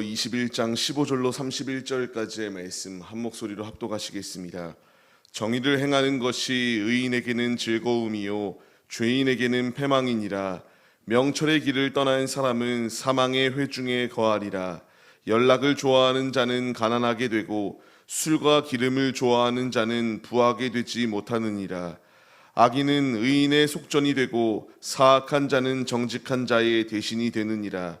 21장 15절로 31절까지의 말씀 한 목소리로 합독하시겠습니다. 정의를 행하는 것이 의인에게는 즐거움이요 죄인에게는 패망이니라. 명철의 길을 떠난 사람은 사망의 회중에 거하리라. 연락을 좋아하는 자는 가난하게 되고 술과 기름을 좋아하는 자는 부하게 되지 못하느니라. 악인은 의인의 속전이 되고 사악한 자는 정직한 자의 대신이 되느니라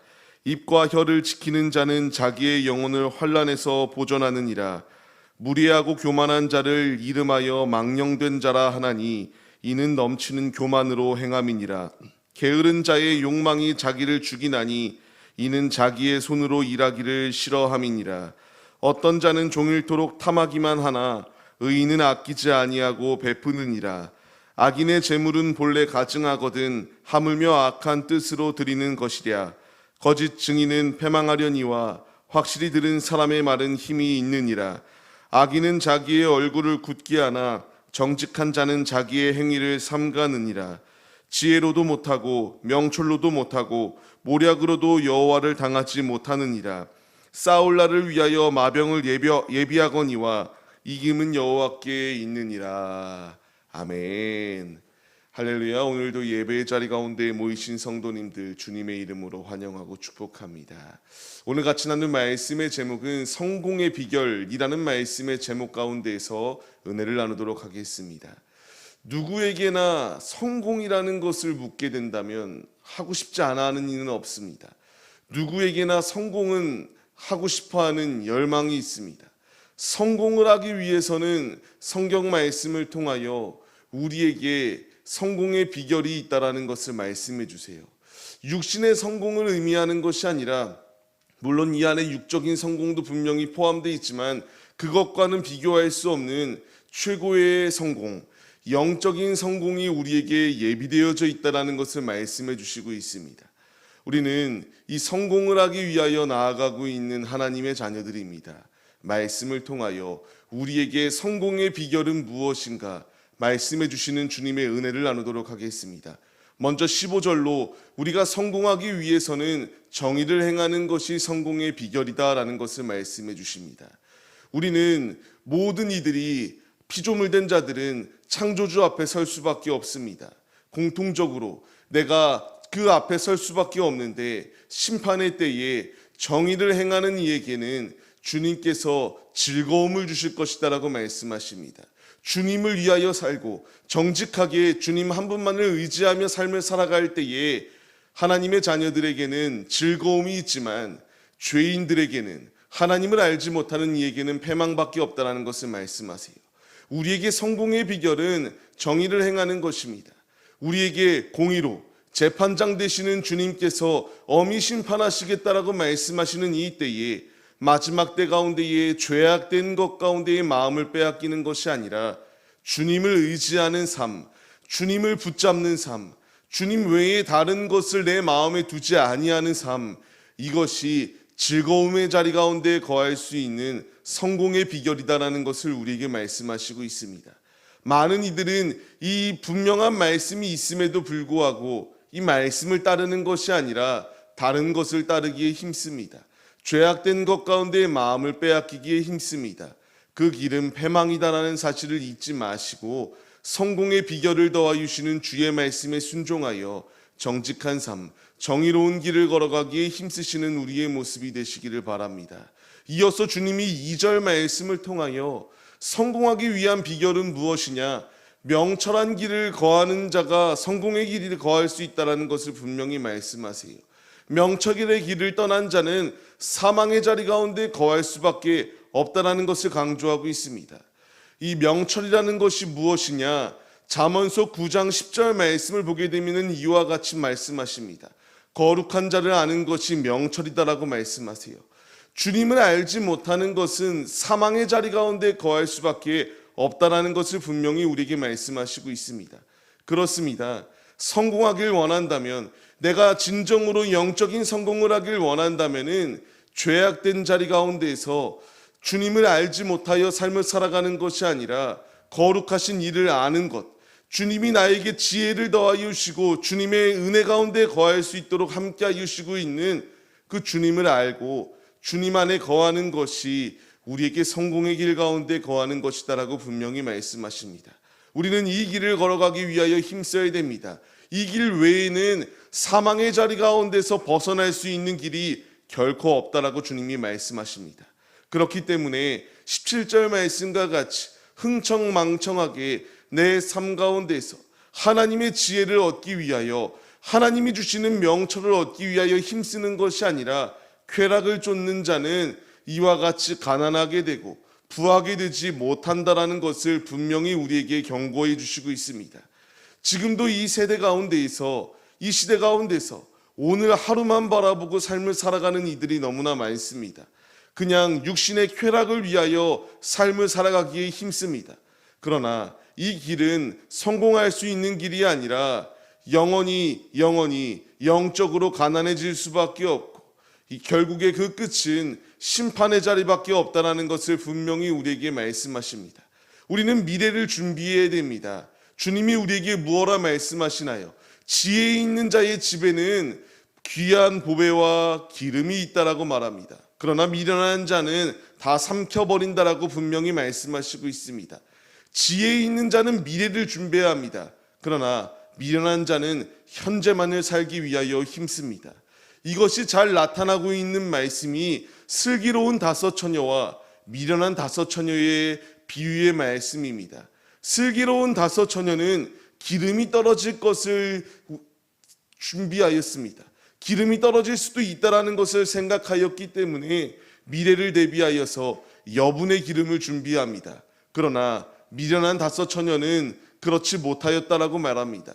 입과 혀를 지키는 자는 자기의 영혼을 환란에서 보존하느니라. 무리하고 교만한 자를 이름하여 망령된 자라 하나니 이는 넘치는 교만으로 행함이니라. 게으른 자의 욕망이 자기를 죽이나니 이는 자기의 손으로 일하기를 싫어함이니라. 어떤 자는 종일토록 탐하기만 하나 의인은 아끼지 아니하고 베푸느니라. 악인의 재물은 본래 가증하거든 하물며 악한 뜻으로 드리는 것이랴 거짓 증인은 패망하려니와 확실히 들은 사람의 말은 힘이 있느니라. 악인은 자기의 얼굴을 굳게 하나 정직한 자는 자기의 행위를 삼가느니라. 지혜로도 못하고 명철로도 못하고 모략으로도 여호와를 당하지 못하느니라. 싸울 날을 위하여 마병을 예비, 예비하거니와 이김은 여호와께 있느니라. 아멘. 할렐루야 오늘도 예배의 자리 가운데 모이신 성도님들 주님의 이름으로 환영하고 축복합니다. 오늘 같이 나눈 말씀의 제목은 성공의 비결이라는 말씀의 제목 가운데에서 은혜를 나누도록 하겠습니다. 누구에게나 성공이라는 것을 묻게 된다면 하고 싶지 않아 하는 이는 없습니다. 누구에게나 성공은 하고 싶어 하는 열망이 있습니다. 성공을 하기 위해서는 성경 말씀을 통하여 우리에게 성공의 비결이 있다라는 것을 말씀해 주세요. 육신의 성공을 의미하는 것이 아니라 물론 이 안에 육적인 성공도 분명히 포함되어 있지만 그것과는 비교할 수 없는 최고의 성공, 영적인 성공이 우리에게 예비되어져 있다라는 것을 말씀해 주시고 있습니다. 우리는 이 성공을 하기 위하여 나아가고 있는 하나님의 자녀들입니다. 말씀을 통하여 우리에게 성공의 비결은 무엇인가 말씀해 주시는 주님의 은혜를 나누도록 하겠습니다. 먼저 15절로 우리가 성공하기 위해서는 정의를 행하는 것이 성공의 비결이다라는 것을 말씀해 주십니다. 우리는 모든 이들이 피조물 된 자들은 창조주 앞에 설 수밖에 없습니다. 공통적으로 내가 그 앞에 설 수밖에 없는데 심판의 때에 정의를 행하는 이에게는 주님께서 즐거움을 주실 것이다라고 말씀하십니다. 주님을 위하여 살고 정직하게 주님 한 분만을 의지하며 삶을 살아갈 때에 하나님의 자녀들에게는 즐거움이 있지만 죄인들에게는 하나님을 알지 못하는 이에게는 패망밖에 없다라는 것을 말씀하세요. 우리에게 성공의 비결은 정의를 행하는 것입니다. 우리에게 공의로 재판장 되시는 주님께서 엄히 심판하시겠다라고 말씀하시는 이 때에 마지막 때 가운데에 죄악된 것 가운데에 마음을 빼앗기는 것이 아니라 주님을 의지하는 삶, 주님을 붙잡는 삶, 주님 외에 다른 것을 내 마음에 두지 아니하는 삶, 이것이 즐거움의 자리 가운데 거할 수 있는 성공의 비결이다라는 것을 우리에게 말씀하시고 있습니다. 많은 이들은 이 분명한 말씀이 있음에도 불구하고 이 말씀을 따르는 것이 아니라 다른 것을 따르기에 힘씁니다. 죄악된 것 가운데 마음을 빼앗기기에 힘씁니다. 그 길은 패망이다라는 사실을 잊지 마시고 성공의 비결을 더하 주시는 주의 말씀에 순종하여 정직한 삶, 정의로운 길을 걸어가기에 힘쓰시는 우리의 모습이 되시기를 바랍니다. 이어서 주님이 2절 말씀을 통하여 성공하기 위한 비결은 무엇이냐? 명철한 길을 거하는 자가 성공의 길을 거할 수 있다라는 것을 분명히 말씀하세요. 명철의 길을 떠난 자는 사망의 자리 가운데 거할 수밖에 없다라는 것을 강조하고 있습니다. 이 명철이라는 것이 무엇이냐? 잠언서 9장 10절 말씀을 보게 되면 이와 같이 말씀하십니다. 거룩한 자를 아는 것이 명철이다라고 말씀하세요. 주님을 알지 못하는 것은 사망의 자리 가운데 거할 수밖에 없다라는 것을 분명히 우리에게 말씀하시고 있습니다. 그렇습니다. 성공하길 원한다면 내가 진정으로 영적인 성공을 하길 원한다면은 죄악된 자리 가운데에서 주님을 알지 못하여 삶을 살아가는 것이 아니라 거룩하신 일을 아는 것, 주님이 나에게 지혜를 더하여 주시고 주님의 은혜 가운데 거할 수 있도록 함께하여 주시고 있는 그 주님을 알고 주님 안에 거하는 것이 우리에게 성공의 길 가운데 거하는 것이다라고 분명히 말씀하십니다. 우리는 이 길을 걸어가기 위하여 힘써야 됩니다. 이 길 외에는 사망의 자리 가운데서 벗어날 수 있는 길이 결코 없다라고 주님이 말씀하십니다. 그렇기 때문에 17절 말씀과 같이 흥청망청하게 내 삶 가운데서 하나님의 지혜를 얻기 위하여 하나님이 주시는 명철을 얻기 위하여 힘쓰는 것이 아니라 쾌락을 쫓는 자는 이와 같이 가난하게 되고 부하게 되지 못한다라는 것을 분명히 우리에게 경고해 주시고 있습니다. 지금도 이 세대 가운데에서 이 시대 가운데서 오늘 하루만 바라보고 삶을 살아가는 이들이 너무나 많습니다. 그냥 육신의 쾌락을 위하여 삶을 살아가기에 힘씁니다. 그러나 이 길은 성공할 수 있는 길이 아니라 영원히 영원히 영적으로 가난해질 수밖에 없고 이 결국에 그 끝은 심판의 자리밖에 없다라는 것을 분명히 우리에게 말씀하십니다. 우리는 미래를 준비해야 됩니다. 주님이 우리에게 무엇라 말씀하시나요? 지혜 있는 자의 집에는 귀한 보배와 기름이 있다라고 말합니다. 그러나 미련한 자는 다 삼켜버린다라고 분명히 말씀하시고 있습니다. 지혜 있는 자는 미래를 준비해야 합니다. 그러나 미련한 자는 현재만을 살기 위하여 힘씁니다. 이것이 잘 나타나고 있는 말씀이 슬기로운 다섯 처녀와 미련한 다섯 처녀의 비유의 말씀입니다. 슬기로운 다섯 처녀는 기름이 떨어질 것을 준비하였습니다. 기름이 떨어질 수도 있다라는 것을 생각하였기 때문에 미래를 대비하여서 여분의 기름을 준비합니다. 그러나 미련한 다섯 처녀는 그렇지 못하였다라고 말합니다.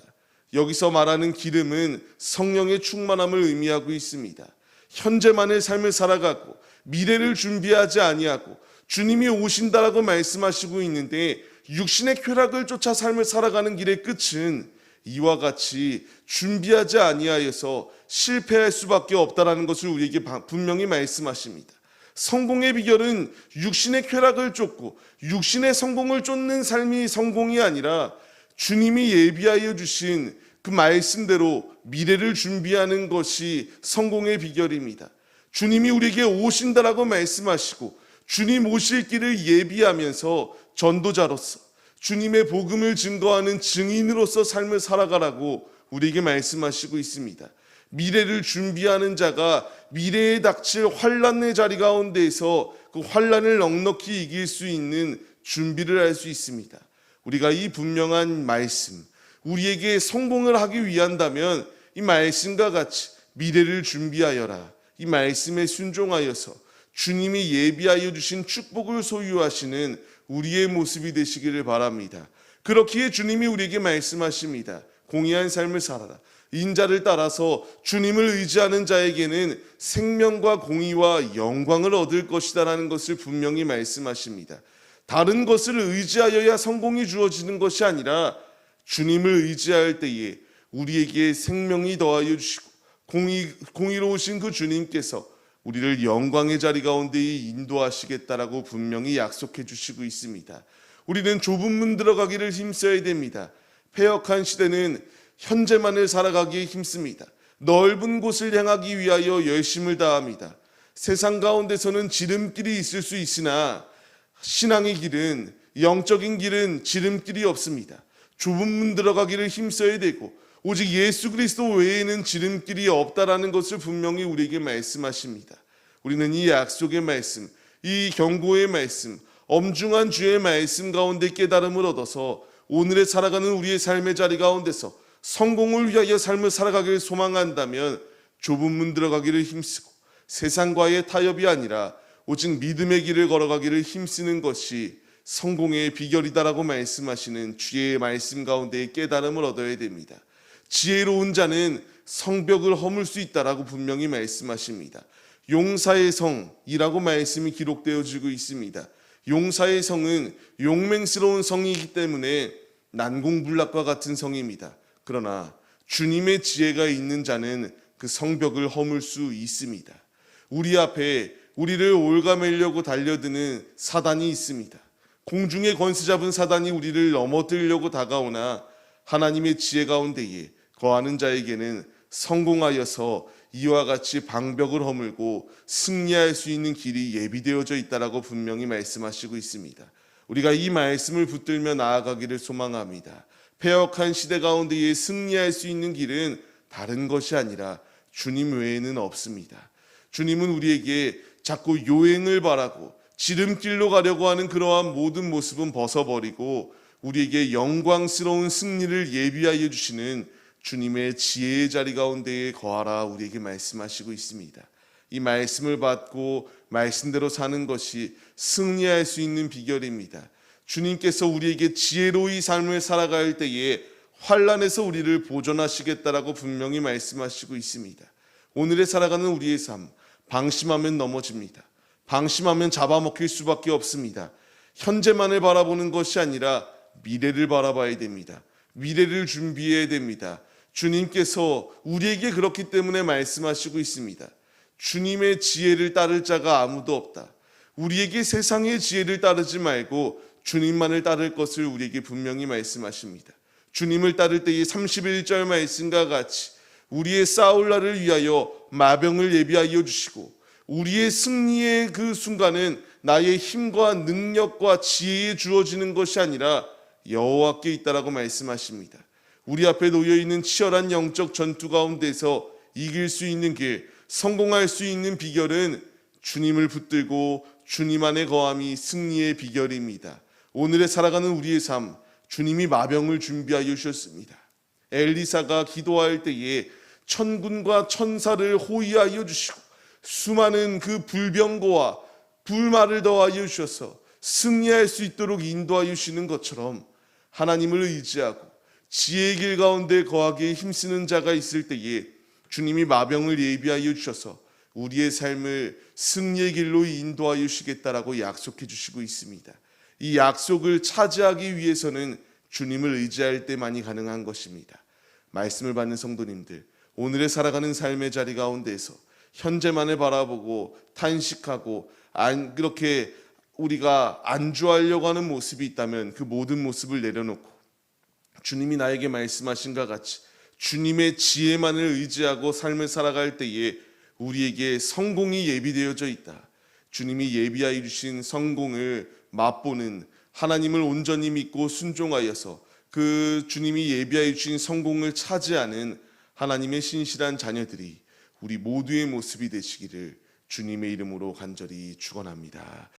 여기서 말하는 기름은 성령의 충만함을 의미하고 있습니다. 현재만의 삶을 살아가고 미래를 준비하지 아니하고 주님이 오신다라고 말씀하시고 있는데 육신의 쾌락을 쫓아 삶을 살아가는 길의 끝은 이와 같이 준비하지 아니하여서 실패할 수밖에 없다라는 것을 우리에게 분명히 말씀하십니다. 성공의 비결은 육신의 쾌락을 쫓고 육신의 성공을 쫓는 삶이 성공이 아니라 주님이 예비하여 주신 그 말씀대로 미래를 준비하는 것이 성공의 비결입니다. 주님이 우리에게 오신다라고 말씀하시고 주님 오실 길을 예비하면서 전도자로서 주님의 복음을 증거하는 증인으로서 삶을 살아가라고 우리에게 말씀하시고 있습니다. 미래를 준비하는 자가 미래에 닥칠 환란의 자리 가운데에서 그 환란을 넉넉히 이길 수 있는 준비를 할 수 있습니다. 우리가 이 분명한 말씀, 우리에게 성공을 하기 위한다면 이 말씀과 같이 미래를 준비하여라. 이 말씀에 순종하여서 주님이 예비하여 주신 축복을 소유하시는 우리의 모습이 되시기를 바랍니다. 그렇기에 주님이 우리에게 말씀하십니다. 공의한 삶을 살아라. 인자를 따라서 주님을 의지하는 자에게는 생명과 공의와 영광을 얻을 것이다라는 것을 분명히 말씀하십니다. 다른 것을 의지하여야 성공이 주어지는 것이 아니라 주님을 의지할 때에 우리에게 생명이 더하여 주시고 공의, 공의로우신 그 주님께서 우리를 영광의 자리 가운데 인도하시겠다라고 분명히 약속해 주시고 있습니다. 우리는 좁은 문 들어가기를 힘써야 됩니다. 폐역한 시대는 현재만을 살아가기에 힘씁니다. 넓은 곳을 향하기 위하여 열심을 다합니다. 세상 가운데서는 지름길이 있을 수 있으나 신앙의 길은 영적인 길은 지름길이 없습니다. 좁은 문 들어가기를 힘써야 되고 오직 예수 그리스도 외에는 지름길이 없다라는 것을 분명히 우리에게 말씀하십니다. 우리는 이 약속의 말씀, 이 경고의 말씀, 엄중한 주의 말씀 가운데 깨달음을 얻어서 오늘에 살아가는 우리의 삶의 자리 가운데서 성공을 위하여 삶을 살아가기를 소망한다면 좁은 문 들어가기를 힘쓰고 세상과의 타협이 아니라 오직 믿음의 길을 걸어가기를 힘쓰는 것이 성공의 비결이다라고 말씀하시는 주의 말씀 가운데 깨달음을 얻어야 됩니다. 지혜로운 자는 성벽을 허물 수 있다라고 분명히 말씀하십니다. 용사의 성이라고 말씀이 기록되어지고 있습니다. 용사의 성은 용맹스러운 성이기 때문에 난공불락과 같은 성입니다. 그러나 주님의 지혜가 있는 자는 그 성벽을 허물 수 있습니다. 우리 앞에 우리를 올가매려고 달려드는 사단이 있습니다. 공중에 권세 잡은 사단이 우리를 넘어뜨리려고 다가오나 하나님의 지혜 가운데에 거하는 자에게는 성공하여서 이와 같이 방벽을 허물고 승리할 수 있는 길이 예비되어져 있다라고 분명히 말씀하시고 있습니다. 우리가 이 말씀을 붙들며 나아가기를 소망합니다. 폐역한 시대 가운데에 승리할 수 있는 길은 다른 것이 아니라 주님 외에는 없습니다. 주님은 우리에게 자꾸 요행을 바라고 지름길로 가려고 하는 그러한 모든 모습은 벗어버리고 우리에게 영광스러운 승리를 예비하여 주시는 주님의 지혜의 자리 가운데에 거하라 우리에게 말씀하시고 있습니다. 이 말씀을 받고 말씀대로 사는 것이 승리할 수 있는 비결입니다. 주님께서 우리에게 지혜로이 삶을 살아갈 때에 환란에서 우리를 보존하시겠다라고 분명히 말씀하시고 있습니다. 오늘에 살아가는 우리의 삶 방심하면 넘어집니다. 방심하면 잡아먹힐 수밖에 없습니다. 현재만을 바라보는 것이 아니라 미래를 바라봐야 됩니다. 미래를 준비해야 됩니다. 주님께서 우리에게 그렇기 때문에 말씀하시고 있습니다. 주님의 지혜를 따를 자가 아무도 없다. 우리에게 세상의 지혜를 따르지 말고 주님만을 따를 것을 우리에게 분명히 말씀하십니다. 주님을 따를 때의 31절 말씀과 같이 우리의 싸울 날을 위하여 마병을 예비하여 주시고 우리의 승리의 그 순간은 나의 힘과 능력과 지혜에 주어지는 것이 아니라 여호와께 있다라고 말씀하십니다. 우리 앞에 놓여 있는 치열한 영적 전투 가운데서 이길 수 있는 길, 성공할 수 있는 비결은 주님을 붙들고 주님 안에 거함이 승리의 비결입니다. 오늘에 살아가는 우리의 삶, 주님이 마병을 준비하여 주셨습니다. 엘리사가 기도할 때에 천군과 천사를 호위하여 주시고 수많은 그 불병거와 불말을 더하여 주셔서 승리할 수 있도록 인도하여 주시는 것처럼 하나님을 의지하고 지혜의 길 가운데 거하기에 힘쓰는 자가 있을 때에 주님이 마병을 예비하여 주셔서 우리의 삶을 승리의 길로 인도하여 주시겠다라고 약속해 주시고 있습니다. 이 약속을 차지하기 위해서는 주님을 의지할 때만이 가능한 것입니다. 말씀을 받는 성도님들, 오늘의 살아가는 삶의 자리 가운데서 현재만을 바라보고 탄식하고 안 그렇게 우리가 안주하려고 하는 모습이 있다면 그 모든 모습을 내려놓고 주님이 나에게 말씀하신 것 같이 주님의 지혜만을 의지하고 삶을 살아갈 때에 우리에게 성공이 예비되어져 있다. 주님이 예비하여 주신 성공을 맛보는 하나님을 온전히 믿고 순종하여서 그 주님이 예비하여 주신 성공을 차지하는 하나님의 신실한 자녀들이 우리 모두의 모습이 되시기를 주님의 이름으로 간절히 축원합니다.